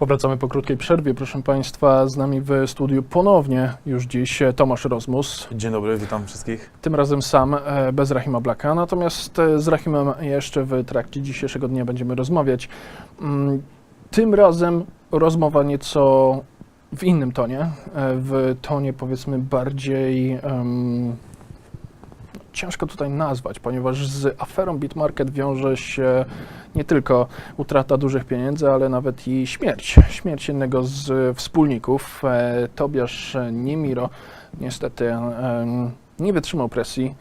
Powracamy po krótkiej przerwie. Proszę Państwa, z nami w studiu ponownie już dziś Tomasz Rozmus. Dzień dobry, witam wszystkich. Tym razem sam, e, bez Rahima Blaka. Natomiast e, z Rahimem jeszcze w trakcie dzisiejszego dnia będziemy rozmawiać. Mm, Tym razem rozmowa nieco w innym tonie, e, w tonie powiedzmy bardziej. em, Ciężko tutaj nazwać, ponieważ z aferą Bitmarket wiąże się nie tylko utrata dużych pieniędzy, ale nawet i śmierć. Śmierć jednego z wspólników, e, Tobiasz Niemiro, niestety em, nie wytrzymał presji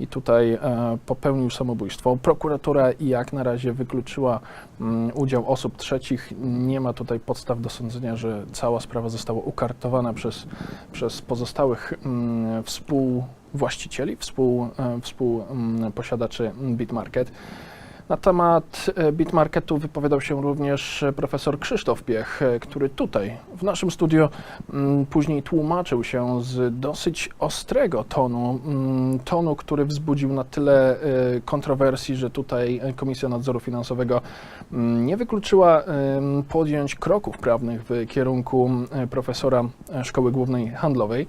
i tutaj e, popełnił samobójstwo. Prokuratura jak na razie wykluczyła mm, udział osób trzecich. Nie ma tutaj podstaw do sądzenia, że cała sprawa została ukartowana przez, przez pozostałych mm, współwłaścicieli, współ, e, współposiadaczy Bitmarket. Na temat e, Bitmarketu wypowiadał się również profesor Krzysztof Piech, e, który tutaj w naszym studio mm, później tłumaczył się z dosyć ostrego tonu, mm, tonu, który wzbudził na tyle kontrowersji, że tutaj Komisja Nadzoru Finansowego mm, nie wykluczyła podjąć kroków prawnych w kierunku profesora Szkoły Głównej Handlowej.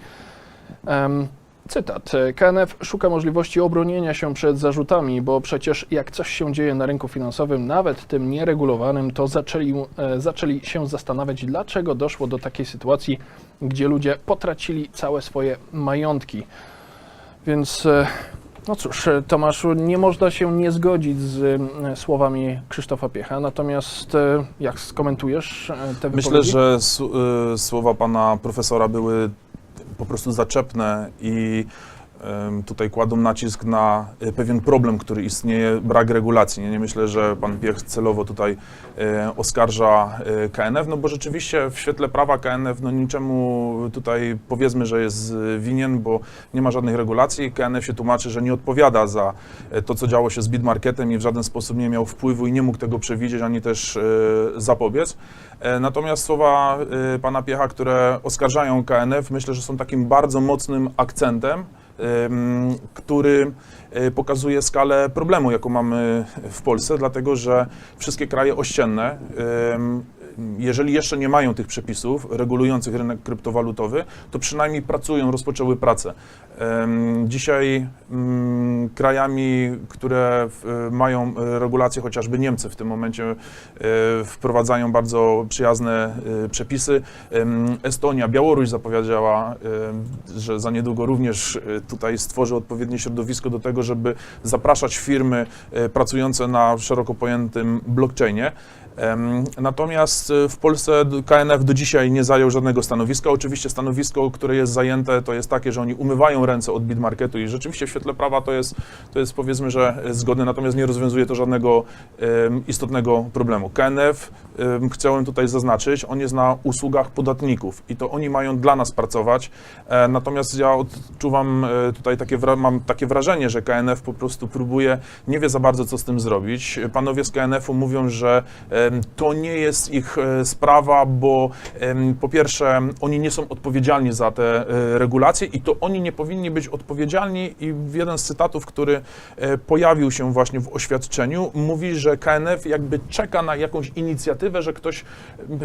Cytat. KNF szuka możliwości obronienia się przed zarzutami, bo przecież jak coś się dzieje na rynku finansowym, nawet tym nieregulowanym, to zaczęli, e, zaczęli się zastanawiać, dlaczego doszło do takiej sytuacji, gdzie ludzie potracili całe swoje majątki. Więc, e, no cóż, e, Tomaszu, nie można się nie zgodzić z słowami Krzysztofa Piecha, natomiast jak skomentujesz te Myślę, wypowiedzi? że su- y, słowa pana profesora były po prostu zaczepne i tutaj kładą nacisk na y, pewien problem, który istnieje, brak regulacji. Nie, myślę, że pan Piech celowo tutaj e, oskarża e, KNF, no bo rzeczywiście w świetle prawa KNF no niczemu tutaj powiedzmy, że jest e, winien, bo nie ma żadnych regulacji. KNF się tłumaczy, że nie odpowiada za e, to, co działo się z Bitmarketem i w żaden sposób nie miał wpływu i nie mógł tego przewidzieć, ani też e, zapobiec. E, Natomiast słowa e, pana Piecha, które oskarżają KNF, myślę, że są takim bardzo mocnym akcentem, em, który e, pokazuje skalę problemu, jaką mamy w Polsce, dlatego że wszystkie kraje ościenne, jeżeli jeszcze nie mają tych przepisów regulujących rynek kryptowalutowy, to przynajmniej pracują, rozpoczęły pracę. Dzisiaj mm, krajami, które mają regulacje, chociażby Niemcy w tym momencie e, wprowadzają bardzo przyjazne e, przepisy. Estonia, Białoruś zapowiedziała, e, że za niedługo również tutaj stworzy odpowiednie środowisko do tego, żeby zapraszać firmy pracujące na szeroko pojętym blockchainie. Natomiast e, w Polsce KNF do dzisiaj nie zajął żadnego stanowiska. Oczywiście stanowisko, które jest zajęte, to jest takie, że oni umywają ręce od Bitmarketu i rzeczywiście w świetle prawa to jest, to jest powiedzmy, że e, zgodne, natomiast nie rozwiązuje to żadnego istotnego problemu. KNF, em, chciałem tutaj zaznaczyć, on jest na usługach podatników i to oni mają dla nas pracować. E, Natomiast ja odczuwam e, tutaj takie, mam takie wrażenie, że KNF po prostu próbuje, nie wie za bardzo, co z tym zrobić. Panowie z KNF-u mówią, że to nie jest ich e, sprawa, bo po pierwsze oni nie są odpowiedzialni za te e, regulacje i to oni nie powinni być odpowiedzialni i jeden z cytatów, który e, pojawił się właśnie w oświadczeniu, mówi, że KNF jakby czeka na jakąś inicjatywę, że ktoś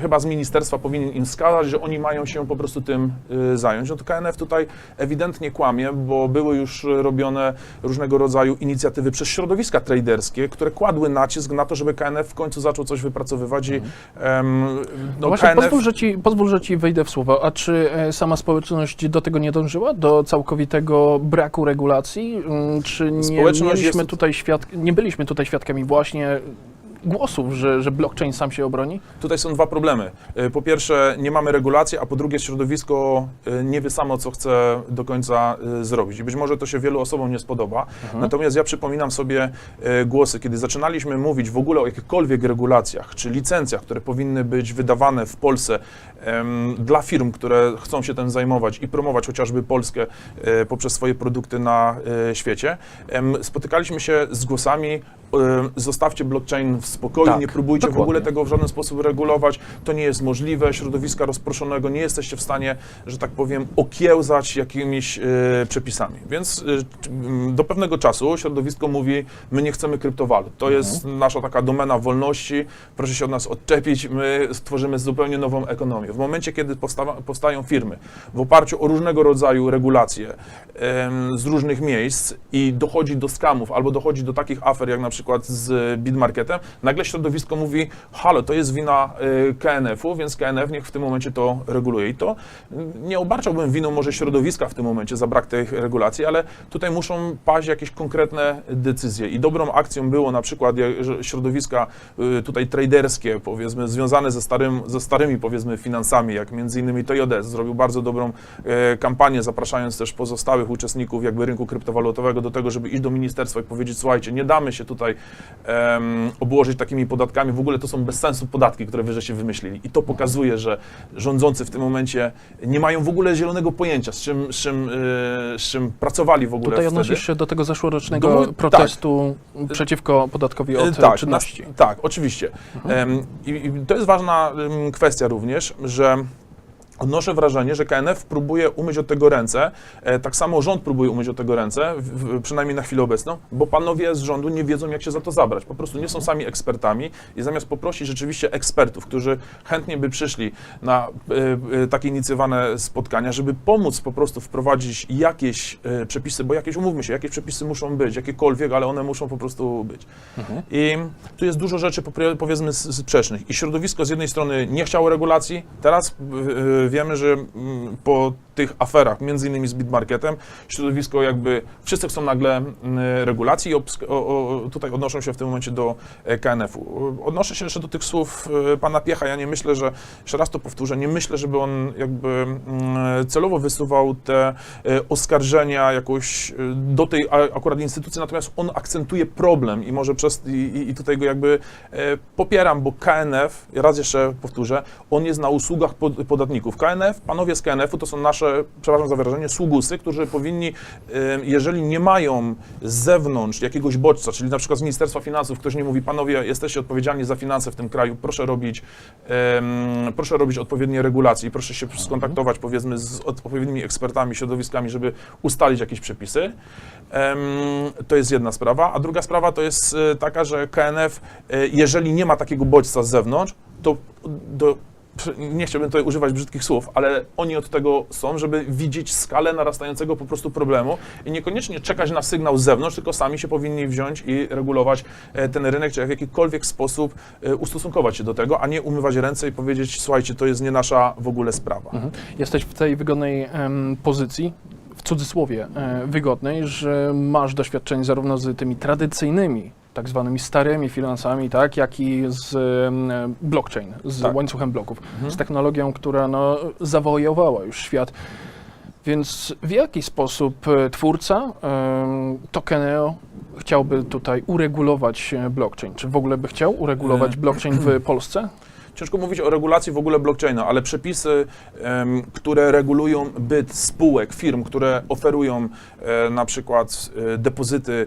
chyba z ministerstwa powinien im wskazać, że oni mają się po prostu tym zająć. No to KNF tutaj ewidentnie kłamie, bo były już robione różnego rodzaju inicjatywy przez środowiska traderskie, które kładły nacisk na to, żeby KNF w końcu zaczął coś wypracowywać i em, No no, właśnie, KNF... pozwól, że ci, pozwól, że ci wejdę w słowo. A czy e, sama społeczność do tego nie dążyła? Do całkowitego braku regulacji? Mm, Czy nie Społeczność mieliśmy jest- tutaj świadk- nie byliśmy tutaj świadkami właśnie głosów, że, że blockchain sam się obroni? Tutaj są dwa problemy. Y, Po pierwsze, nie mamy regulacji, a po drugie, środowisko y, nie wie samo, co chce do końca y, zrobić. I być może to się wielu osobom nie spodoba. Natomiast ja przypominam sobie głosy, kiedy zaczynaliśmy mówić w ogóle o jakichkolwiek regulacjach czy licencjach, które powinny być wydawane w Polsce em, dla firm, które chcą się tym zajmować i promować chociażby Polskę e, poprzez swoje produkty na e, świecie. Em, Spotykaliśmy się z głosami, e, zostawcie blockchain w spokoju, Tak, nie próbujcie w dokładnie. ogóle tego w żaden sposób regulować, to nie jest możliwe, środowiska rozproszonego nie jesteście w stanie, że tak powiem, okiełzać jakimiś e, przepisami. Więc m, do pewnego czasu środowisko mówi, my nie chcemy kryptowalut, to jest nasza taka domena wolności, proszę się od nas odczepić, my stworzymy zupełnie nową ekonomię. W momencie, kiedy powstawa, powstają firmy w oparciu o różnego rodzaju regulacje z różnych miejsc i dochodzi do skamów albo dochodzi do takich afer, jak na przykład z Bitmarketem, nagle środowisko mówi, halo, to jest wina y, KNF-u, więc KNF niech w tym momencie to reguluje. I to nie obarczałbym winą może środowiska w tym momencie za brak tych regulacji, ale tutaj muszą paść jakieś konkretne decyzje. I dobrą akcją było na przykład środowiska y, tutaj traderskie, powiedzmy, związane ze, starym, ze starymi, powiedzmy, finansami, jak między innymi TJS zrobił bardzo dobrą e, kampanię, zapraszając też pozostałych uczestników jakby rynku kryptowalutowego do tego, żeby iść do ministerstwa i powiedzieć, słuchajcie, nie damy się tutaj em, obłożyć takimi podatkami, w ogóle to są bez sensu podatki, które wy żeście wymyślili. I to pokazuje, że rządzący w tym momencie nie mają w ogóle zielonego pojęcia, z czym, z czym, e, z czym pracoowali w ogóle Tutaj wtedy. odnosisz się do tego zeszłorocznego Do- tak. protestu przeciwko podatkowi od E, tak, czynności. nas- tak, oczywiście. Em, i, I to jest ważna em, kwestia również, że odnoszę wrażenie, że KNF próbuje umyć od tego ręce, e, tak samo rząd próbuje umyć od tego ręce, przynajmniej na chwilę obecną, bo panowie z rządu nie wiedzą, jak się za to zabrać. Po prostu nie są sami ekspertami i zamiast poprosić rzeczywiście ekspertów, którzy chętnie by przyszli na e, e, takie inicjowane spotkania, żeby pomóc po prostu wprowadzić jakieś przepisy, bo jakieś, umówmy się, jakieś przepisy muszą być, jakiekolwiek, ale one muszą po prostu być. I tu jest dużo rzeczy powiedzmy sprzecznych. I środowisko z jednej strony nie chciało regulacji, teraz wiemy, że mm, po tych aferach, między innymi z Bitmarketem, środowisko jakby, wszyscy chcą nagle mm, regulacji i tutaj odnoszą się w tym momencie do e, KNF-u. Odnoszę się jeszcze do tych słów e, pana Piecha, ja nie myślę, że, jeszcze raz to powtórzę, nie myślę, żeby on jakby mm, celowo wysuwał te e, oskarżenia jakoś do tej akurat instytucji, natomiast on akcentuje problem i może przez, i, i- tutaj go jakby popieram, bo KNF, raz jeszcze powtórzę, on jest na usługach pod, podatników. KNF, panowie z KNF-u to są nasze, przepraszam za wyrażenie, sługusy, którzy powinni, jeżeli nie mają z zewnątrz jakiegoś bodźca, czyli na przykład z Ministerstwa Finansów, ktoś nie mówi, panowie, jesteście odpowiedzialni za finanse w tym kraju, proszę robić, proszę robić odpowiednie regulacje i proszę się skontaktować powiedzmy z odpowiednimi ekspertami, środowiskami, żeby ustalić jakieś przepisy. To jest jedna sprawa. A druga sprawa to jest e, taka, że KNF, e, jeżeli nie ma takiego bodźca z zewnątrz, to do, nie chciałbym tutaj używać brzydkich słów, ale oni od tego są, żeby widzieć skalę narastającego po prostu problemu i niekoniecznie czekać na sygnał z zewnątrz, tylko sami się powinni wziąć i regulować e, ten rynek, czy w jakikolwiek sposób e, ustosunkować się do tego, a nie umywać ręce i powiedzieć, słuchajcie, to jest nie nasza w ogóle sprawa. Mhm. Jesteś w tej wygodnej em, pozycji, w cudzysłowie e, wygodnej, że masz doświadczenie zarówno z tymi tradycyjnymi, tak zwanymi starymi finansami, tak, jak i z blockchain, z Tak. łańcuchem bloków, Mhm. z technologią, która no, zawojowała już świat. Więc w jaki sposób e, twórca Tokeneo chciałby tutaj uregulować e, blockchain? Czy w ogóle by chciał uregulować E. blockchain w Polsce? Ciężko mówić o regulacji w ogóle blockchaina, ale przepisy, które regulują byt spółek, firm, które oferują e, na przykład e, depozyty,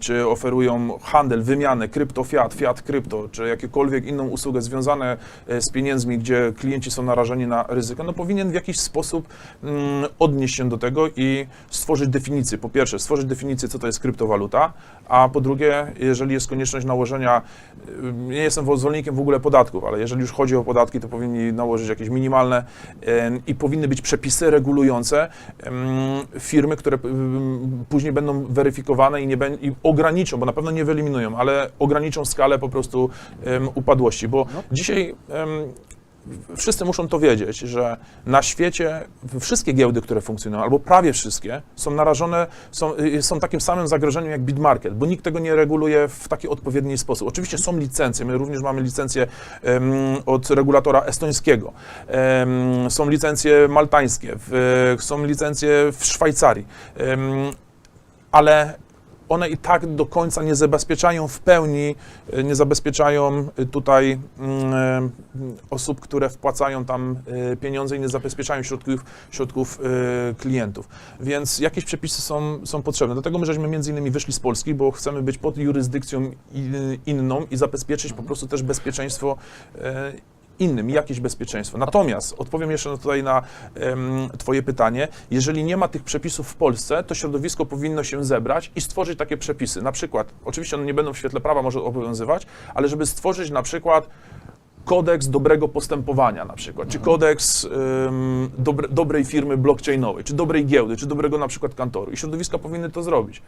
czy oferują handel, wymianę krypto, fiat, fiat, krypto, czy jakiekolwiek inną usługę związane e, z pieniędzmi, gdzie klienci są narażeni na ryzyko, no powinien w jakiś sposób mm, odnieść się do tego i stworzyć definicję. Po pierwsze, stworzyć definicję, co to jest kryptowaluta, a po drugie, jeżeli jest konieczność nałożenia, y, nie jestem zwolennikiem w ogóle podatków, ale jeżeli już chodzi o podatki, to powinni nałożyć jakieś minimalne em, i powinny być przepisy regulujące em, firmy, które później będą weryfikowane i, nie bę- i ograniczą, bo na pewno nie wyeliminują, ale ograniczą skalę po prostu upadłości, bo No. dzisiaj em, wszyscy muszą to wiedzieć, że na świecie wszystkie giełdy, które funkcjonują, albo prawie wszystkie, są narażone, są, y, są takim samym zagrożeniem jak Bitmarket, bo nikt tego nie reguluje w taki odpowiedni sposób. Oczywiście są licencje, my również mamy licencję em, od regulatora estońskiego, em, są licencje maltańskie, w, są licencje w Szwajcarii, em, ale one i tak do końca nie zabezpieczają w pełni, y, nie zabezpieczają y, tutaj mm, y, osób, które wpłacają tam pieniądze i nie zabezpieczają środków, środków klientów. Więc jakieś przepisy są, są potrzebne. Dlatego my żeśmy między innymi wyszli z Polski, bo chcemy być pod jurysdykcją inną i zabezpieczyć po prostu też bezpieczeństwo innym, jakieś bezpieczeństwo. Natomiast odpowiem jeszcze tutaj na em, Twoje pytanie. Jeżeli nie ma tych przepisów w Polsce, to środowisko powinno się zebrać i stworzyć takie przepisy. Na przykład, oczywiście one nie będą w świetle prawa może obowiązywać, ale żeby stworzyć na przykład kodeks dobrego postępowania na przykład, czy kodeks em, dobre, dobrej firmy blockchainowej, czy dobrej giełdy, czy dobrego na przykład kantoru. I środowiska powinny to zrobić.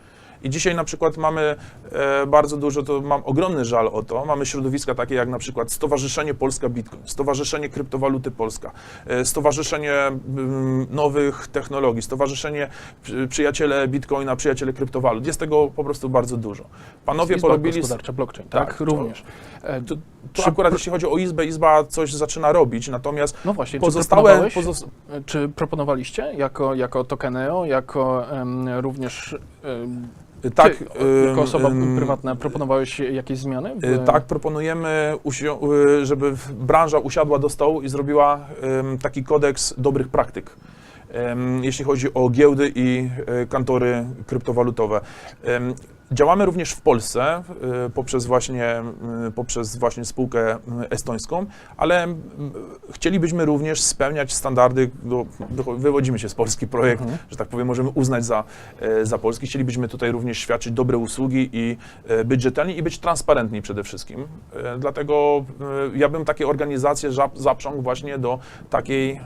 I dzisiaj na przykład mamy e, bardzo dużo, to mam ogromny żal o to, mamy środowiska takie jak na przykład Stowarzyszenie Polska Bitcoin, Stowarzyszenie Kryptowaluty Polska, e, Stowarzyszenie mm, Nowych Technologii, Stowarzyszenie Przy- Przyjaciele Bitcoina, Przyjaciele Kryptowalut. Jest tego po prostu bardzo dużo. Panowie Izba porobili... gospodarcza blockchain, tak, Tak, to- również. E, To, to akurat jeśli chodzi o Izbę, Izba coś zaczyna robić, natomiast No właśnie, pozostałe... czy, proponowałeś, Pozos... czy proponowaliście jako, jako Tokeneo, jako em, również tak, ty, jako osoba prywatna, proponowałeś jakieś zmiany? w- y, Tak, proponujemy, y, żeby branża usiadła do stołu i zrobiła taki kodeks dobrych praktyk. Jeśli chodzi o giełdy i y, kantory kryptowalutowe. Działamy również w Polsce y, poprzez właśnie, y, poprzez właśnie spółkę y, estońską, ale chcielibyśmy również spełniać standardy, wywodzimy się z polski projekt, Mhm. że tak powiem, możemy uznać za, e, za polski. Chcielibyśmy tutaj również świadczyć dobre usługi i e, być rzetelni i być transparentni przede wszystkim. E, Dlatego ja bym takie organizacje zaprzągł właśnie do takiej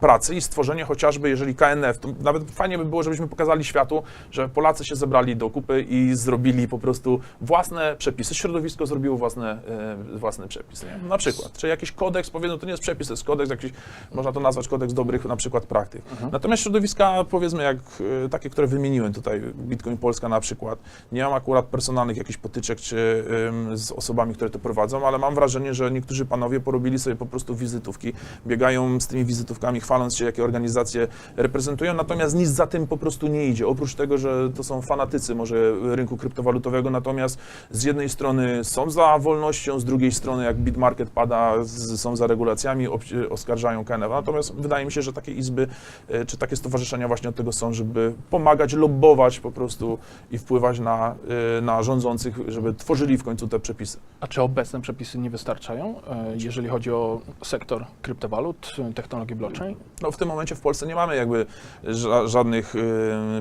pracy i stworzenie chociażby, jeżeli KNF, to nawet fajnie by było, żebyśmy pokazali światu, że Polacy się zebrali do kupy i zrobili po prostu własne przepisy. Środowisko zrobiło własne, e, własne przepisy. Nie? Na przykład, czy jakiś kodeks, powiedzmy, to nie jest przepis, to jest kodeks jakiś, można to nazwać kodeks dobrych na przykład praktyk. Natomiast środowiska, powiedzmy, jak e, takie, które wymieniłem tutaj, Bitcoin Polska na przykład, nie mam akurat personalnych jakichś potyczek czy ym, z osobami, które to prowadzą, ale mam wrażenie, że niektórzy panowie porobili sobie po prostu wizytówki, biegają z tymi wizytówkami, chwaląc się, jakie organizacje reprezentują, natomiast nic za tym po prostu nie idzie. Oprócz tego, że to są fanatycy może rynku kryptowalutowego, natomiast z jednej strony są za wolnością, z drugiej strony jak Bitmarket pada, z, są za regulacjami, oskarżają KNF. Natomiast wydaje mi się, że takie izby e, czy takie stowarzyszenia właśnie od tego są, żeby pomagać, lobbować po prostu i wpływać na, e, na rządzących, żeby tworzyli w końcu te przepisy. A czy obecne przepisy nie wystarczają, e, jeżeli chodzi o sektor kryptowalut, technologii blockchain? No, w tym momencie w Polsce nie mamy jakby ża- żadnych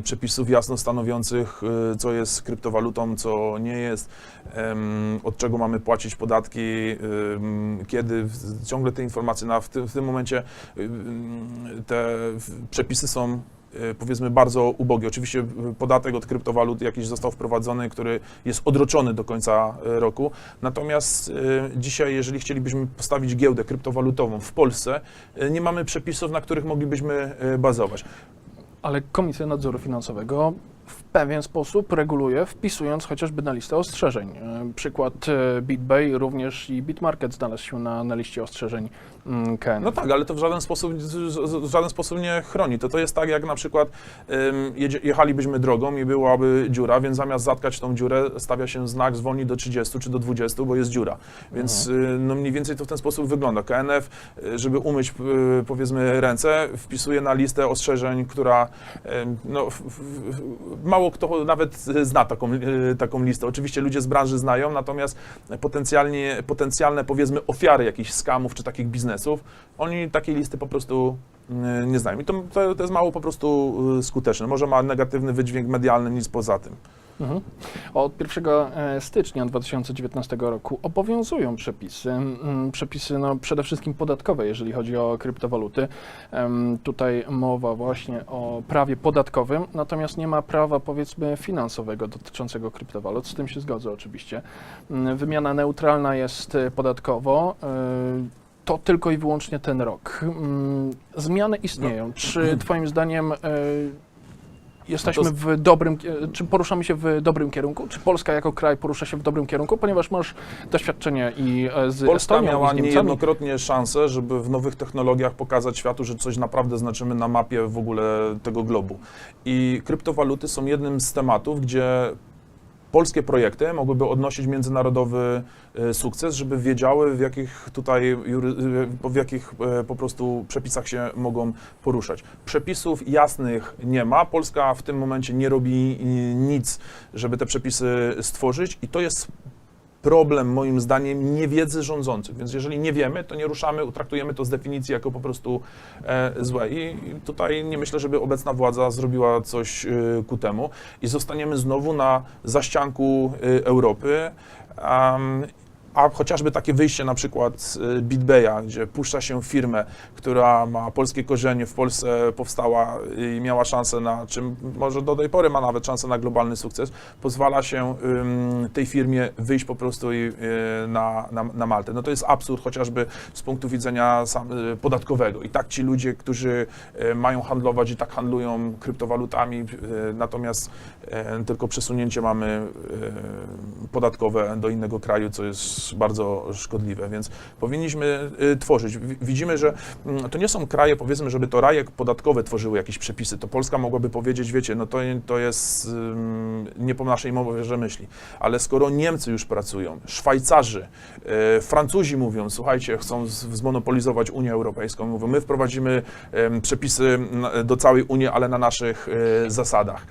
przepisów jasno stanowiących, co jest kryptowalutą, co nie jest, od czego mamy płacić podatki, kiedy. Ciągle te informacje na, w, tym, w tym momencie te przepisy są e, powiedzmy bardzo ubogie. Oczywiście podatek od kryptowalut jakiś został wprowadzony, który jest odroczony do końca e, roku. Natomiast e, dzisiaj, jeżeli chcielibyśmy postawić giełdę kryptowalutową w Polsce, nie mamy przepisów, na których moglibyśmy bazować. Ale Komisja Nadzoru Finansowego w pewien sposób reguluje, wpisując chociażby na listę ostrzeżeń. E, Przykład e, BitBay również i Bitmarket znalazł się na, na liście ostrzeżeń mm, KN. No tak, ale to w żaden sposób, w żaden sposób nie chroni. To, to jest tak, jak na przykład jedzie, jechalibyśmy drogą i byłaby dziura, więc zamiast zatkać tą dziurę, stawia się znak zwolni do 30 czy do 20, bo jest dziura. Więc y, no mniej więcej to w ten sposób wygląda. KNF, y, żeby umyć y, powiedzmy ręce, wpisuje na listę ostrzeżeń, która no, mało kto nawet zna taką, taką listę. Oczywiście ludzie z branży znają, natomiast potencjalnie, potencjalne powiedzmy ofiary jakichś skamów czy takich biznesów, oni takiej listy po prostu y, nie znają. I to, to, to jest mało po prostu y, skuteczne. Może ma negatywny wydźwięk medialny, nic poza tym. Mhm. Od 1 e, stycznia 2019 roku obowiązują przepisy, mm, przepisy no, przede wszystkim podatkowe, jeżeli chodzi o kryptowaluty. Tutaj mowa właśnie o prawie podatkowym, natomiast nie ma prawa powiedzmy finansowego dotyczącego kryptowalut. Z tym się zgodzę oczywiście. Mm, Wymiana neutralna jest e, podatkowo. E, To tylko i wyłącznie ten rok. Mm, Zmiany istnieją. Czy Twoim zdaniem e, Jesteśmy No w dobrym, kie- czy poruszamy się w dobrym kierunku? Czy Polska jako kraj porusza się w dobrym kierunku? Ponieważ masz doświadczenie i e, z Polska Estonią, miała i z niejednokrotnie szansę, żeby w nowych technologiach pokazać światu, że coś naprawdę znaczymy na mapie w ogóle tego globu. I kryptowaluty są jednym z tematów, gdzie polskie projekty mogłyby odnosić międzynarodowy e, sukces, żeby wiedziały, w jakich tutaj, e, w jakich e, po prostu przepisach się mogą poruszać. Przepisów jasnych nie ma. Polska w tym momencie nie robi nic, żeby te przepisy stworzyć i to jest problem, moim zdaniem, niewiedzy rządzących. Więc jeżeli nie wiemy, to nie ruszamy, traktujemy to z definicji jako po prostu e, złe. I tutaj nie myślę, żeby obecna władza zrobiła coś e, ku temu i zostaniemy znowu na zaścianku e, Europy. Am, a chociażby takie wyjście na przykład e, BitBaya, gdzie puszcza się firmę, która ma polskie korzenie, w Polsce powstała i miała szansę na, czym może do tej pory ma nawet szansę na globalny sukces, pozwala się tej firmie wyjść po prostu y, na, na, na Maltę. No to jest absurd chociażby z punktu widzenia y, podatkowego. I tak ci ludzie, którzy y, mają handlować i tak handlują kryptowalutami, y, natomiast y, tylko przesunięcie mamy y, podatkowe do innego kraju, co jest bardzo szkodliwe, więc powinniśmy y, tworzyć. Wi- Widzimy, że mm, to nie są kraje, powiedzmy, żeby to raje podatkowe tworzyły jakieś przepisy, to Polska mogłaby powiedzieć, wiecie, no to, to jest nie po naszej mowie myśli, ale skoro Niemcy już pracują, Szwajcarzy, y, Francuzi mówią, słuchajcie, chcą zmonopolizować Unię Europejską, mówią, my wprowadzimy przepisy do całej Unii, ale na naszych y, zasadach.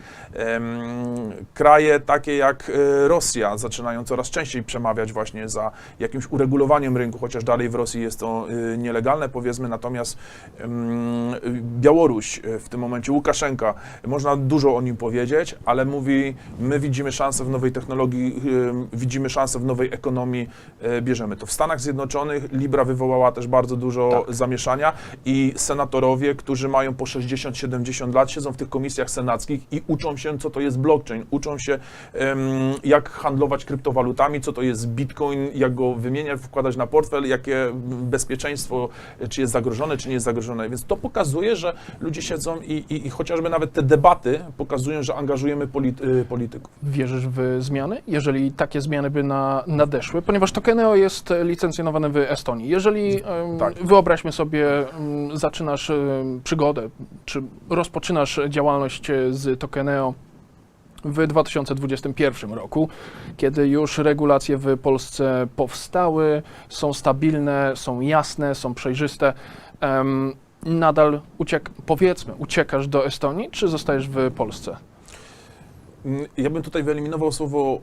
Kraje takie jak Rosja zaczynają coraz częściej przemawiać właśnie za jakimś uregulowaniem rynku, chociaż dalej w Rosji jest to y, nielegalne, powiedzmy, natomiast em, y, Białoruś y, w tym momencie, Łukaszenka, można dużo o nim powiedzieć, ale mówi, my widzimy szansę w nowej technologii, widzimy szansę w nowej ekonomii, bierzemy to. W Stanach Zjednoczonych. Libra wywołała też bardzo dużo zamieszania i senatorowie, którzy mają po 60-70 lat, siedzą w tych komisjach senackich i uczą się, co to jest blockchain, uczą się, jak handlować kryptowalutami, co to jest bitcoin, jak go wymieniać, wkładać na portfel, jakie bezpieczeństwo, czy jest zagrożone, czy nie jest zagrożone. Więc to pokazuje, że ludzie siedzą i, i, i chociażby nawet te debaty pokazują, że angażujemy polit, y, polityków. Wierzysz w zmiany, jeżeli takie zmiany by na, nadeszły? Ponieważ Tokeneo jest licencjonowane w Estonii. Jeżeli, Tak. wyobraźmy sobie, em, zaczynasz przygodę, czy rozpoczynasz działalność e, z Tokeneo w 2021 roku, kiedy już regulacje w Polsce powstały, są stabilne, są jasne, są przejrzyste, nadal uciek, powiedzmy, uciekasz do Estonii, czy zostajesz w Polsce? Mm, Ja bym tutaj wyeliminował słowo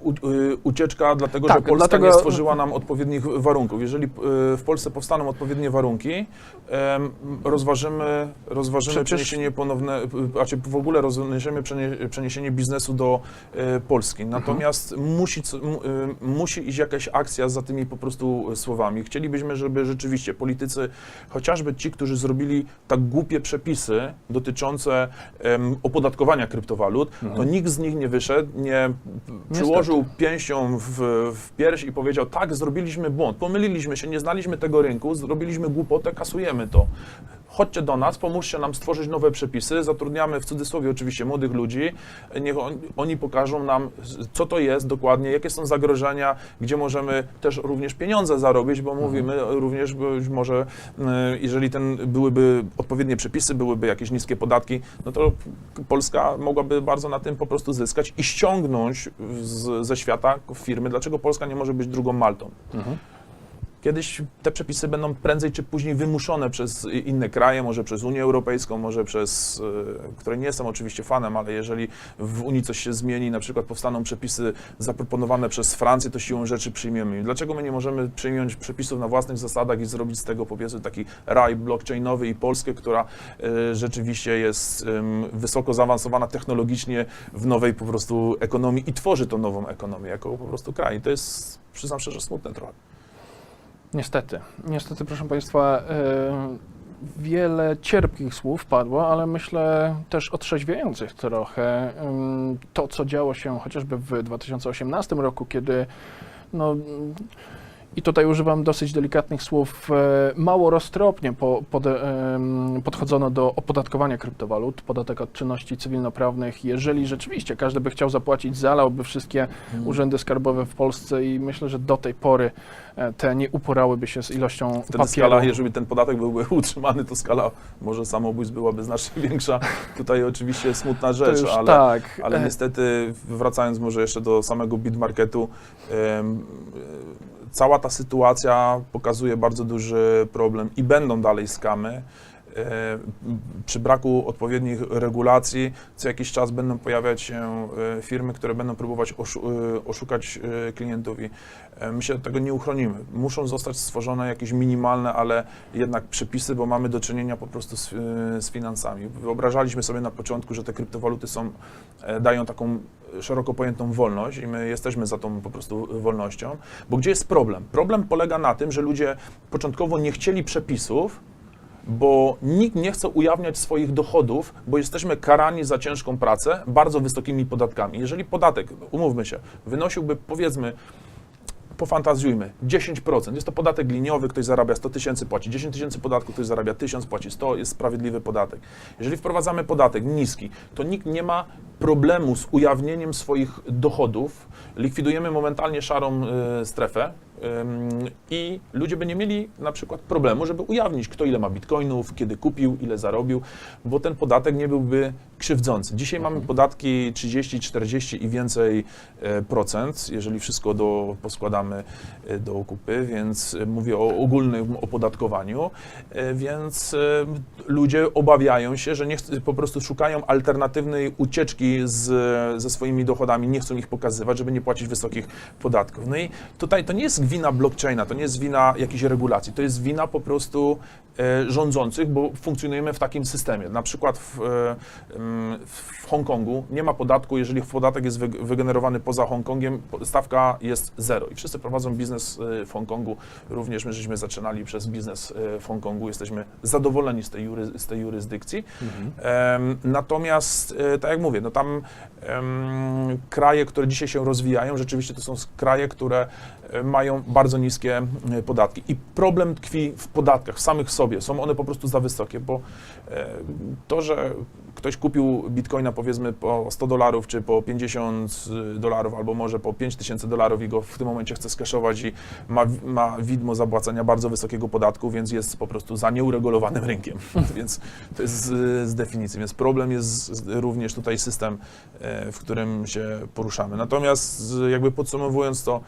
y, ucieczka, dlatego Tak, że Polska dlatego- nie stworzyła nam odpowiednich warunków. Jeżeli y, w Polsce powstaną odpowiednie warunki, rozważymy, rozważymy Przecież- przeniesienie ponowne, y, znaczy w ogóle rozważymy przenie- przeniesienie biznesu do Polski. Mhm. Natomiast musi, co- mu- y, musi iść jakaś akcja za tymi po prostu słowami. Chcielibyśmy, żeby rzeczywiście politycy, chociażby ci, którzy zrobili tak głupie przepisy dotyczące opodatkowania kryptowalut, to nikt z nich nie wyszedł, nie przyłożył pięścią w, w pierś i powiedział, tak, zrobiliśmy błąd, pomyliliśmy się, nie znaliśmy tego rynku, zrobiliśmy głupotę, kasujemy to. Chodźcie do nas, pomóżcie nam stworzyć nowe przepisy, zatrudniamy w cudzysłowie oczywiście młodych ludzi, niech on, oni pokażą nam, co to jest dokładnie, jakie są zagrożenia, gdzie możemy też również pieniądze zarobić, bo mówimy również być może, y, jeżeli ten byłyby odpowiednie przepisy, byłyby jakieś niskie podatki, no to Polska mogłaby bardzo na tym po prostu zyskać i ściągnąć z, ze świata firmy. Dlaczego Polska nie może być drugą Maltą? Kiedyś te przepisy będą prędzej czy później wymuszone przez inne kraje, może przez Unię Europejską, może przez, e, której nie jestem oczywiście fanem, ale jeżeli w Unii coś się zmieni, na przykład powstaną przepisy zaproponowane przez Francję, to siłą rzeczy przyjmiemy. Dlaczego my nie możemy przyjąć przepisów na własnych zasadach i zrobić z tego powiedzmy taki raj blockchainowy i Polskę, która e, rzeczywiście jest wysoko zaawansowana technologicznie w nowej po prostu ekonomii i tworzy tą nową ekonomię jako po prostu kraj. I to jest, przyznam szczerze, smutne trochę. Niestety, niestety, proszę Państwa, e, wiele cierpkich słów padło, ale myślę też otrzeźwiających trochę. Ym, To, co działo się chociażby w 2018 roku, kiedy no, i tutaj używam dosyć delikatnych słów, e, mało roztropnie po, pod, em, podchodzono do opodatkowania kryptowalut, podatek od czynności cywilnoprawnych. Jeżeli rzeczywiście każdy by chciał zapłacić, zalałby wszystkie Mhm. urzędy skarbowe w Polsce i myślę, że do tej pory e, te nie uporałyby się z ilością Wtedy papieru. skala, jeżeli ten podatek byłby utrzymany, to skala może samobójstw byłaby znacznie większa. Tutaj oczywiście smutna rzecz, ale, tak. ale e, niestety wracając może jeszcze do samego bitmarketu, em, e, cała ta sytuacja pokazuje bardzo duży problem i będą dalej skamy. E, Przy braku odpowiednich regulacji co jakiś czas będą pojawiać się e, firmy, które będą próbować e, oszukać klientów i e, my się od tego nie uchronimy. Muszą zostać stworzone jakieś minimalne, ale jednak przepisy, bo mamy do czynienia po prostu z, z finansami. Wyobrażaliśmy sobie na początku, że te kryptowaluty są, dają taką szeroko pojętą wolność i my jesteśmy za tą po prostu wolnością, bo gdzie jest problem? Problem polega na tym, że ludzie początkowo nie chcieli przepisów, bo nikt nie chce ujawniać swoich dochodów, bo jesteśmy karani za ciężką pracę bardzo wysokimi podatkami. Jeżeli podatek, umówmy się, wynosiłby powiedzmy, pofantazjujmy, 10%, jest to podatek liniowy, ktoś zarabia 100 tysięcy, płaci 10 tysięcy podatku, ktoś zarabia 1000, płaci 100, jest sprawiedliwy podatek. Jeżeli wprowadzamy podatek niski, to nikt nie ma problemu z ujawnieniem swoich dochodów, likwidujemy momentalnie szarą y, strefę, i ludzie by nie mieli na przykład problemu, żeby ujawnić, kto ile ma bitcoinów, kiedy kupił, ile zarobił, bo ten podatek nie byłby krzywdzący. Dzisiaj mamy podatki 30, 40 i więcej e, procent, jeżeli wszystko do, poskładamy e, do kupy, więc e, mówię o ogólnym opodatkowaniu, więc ludzie obawiają się, że nie chc- po prostu szukają alternatywnej ucieczki z, ze swoimi dochodami, nie chcą ich pokazywać, żeby nie płacić wysokich podatków. No i tutaj to nie jest wina blockchaina, to nie jest wina jakiejś regulacji, to jest wina po prostu rządzących, bo funkcjonujemy w takim systemie. Na przykład w, e, mm, w Hongkongu nie ma podatku, jeżeli podatek jest wyg- wygenerowany poza Hongkongiem, stawka jest zero i wszyscy prowadzą biznes e, w Hongkongu. Również my żeśmy zaczynali przez biznes e, w Hongkongu, jesteśmy zadowoleni z tej, jury, z tej jurysdykcji. Em, natomiast, e, tak jak mówię, no tam kraje, które dzisiaj się rozwijają, rzeczywiście to są kraje, które e, mają bardzo niskie e, podatki. I problem tkwi w podatkach, w samych sobie. Są one po prostu za wysokie, bo e, to, że ktoś kupił bitcoina powiedzmy po 100 dolarów, czy po 50 dolarów, albo może po 5000 dolarów i go w tym momencie chce skeszować i ma, ma widmo zapłacenia bardzo wysokiego podatku, więc jest po prostu za nieuregulowanym rynkiem. więc to jest z, z definicji. Więc problem jest również tutaj system, e, w którym się poruszamy. Natomiast jakby podsumowując to,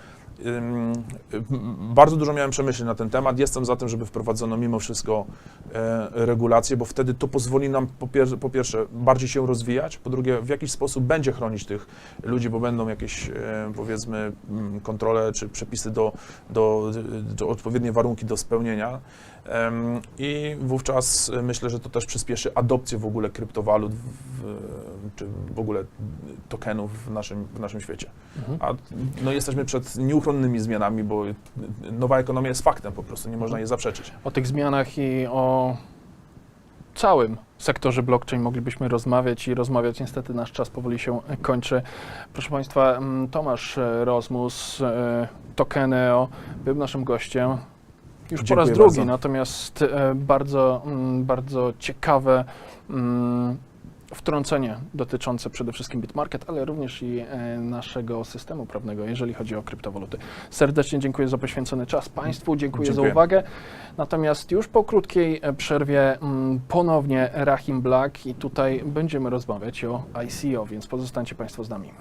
bardzo dużo miałem przemyśleń na ten temat. Jestem za tym, żeby wprowadzono mimo wszystko e, regulacje, bo wtedy to pozwoli nam po, po pierwsze bardziej się rozwijać, po drugie w jakiś sposób będzie chronić tych ludzi, bo będą jakieś e, powiedzmy kontrole czy przepisy do, do, do odpowiednie warunki do spełnienia. I wówczas e, myślę, że to też przyspieszy adopcję w ogóle kryptowalut, w, czy w ogóle tokenów w naszym, w naszym świecie. Mhm. A no, jesteśmy przed nieuchronnymi zmianami, bo nowa ekonomia jest faktem po prostu, nie można jej zaprzeczyć. O tych zmianach i o całym sektorze blockchain moglibyśmy rozmawiać i rozmawiać. Niestety nasz czas powoli się kończy. Proszę Państwa, mm, Tomasz e, Rozmus, e, Tokeneo, był naszym gościem. Już po Dziękuję raz drugi, bardzo. natomiast e, bardzo, mm, bardzo ciekawe mm, wtrącenie dotyczące przede wszystkim Bitmarket, ale również i e, naszego systemu prawnego, jeżeli chodzi o kryptowaluty. Serdecznie dziękuję za poświęcony czas Państwu, dziękuję, Dziękuję. za uwagę. Natomiast już po krótkiej e, przerwie mm, ponownie Rahim Black i tutaj będziemy rozmawiać o ICO, więc pozostańcie Państwo z nami.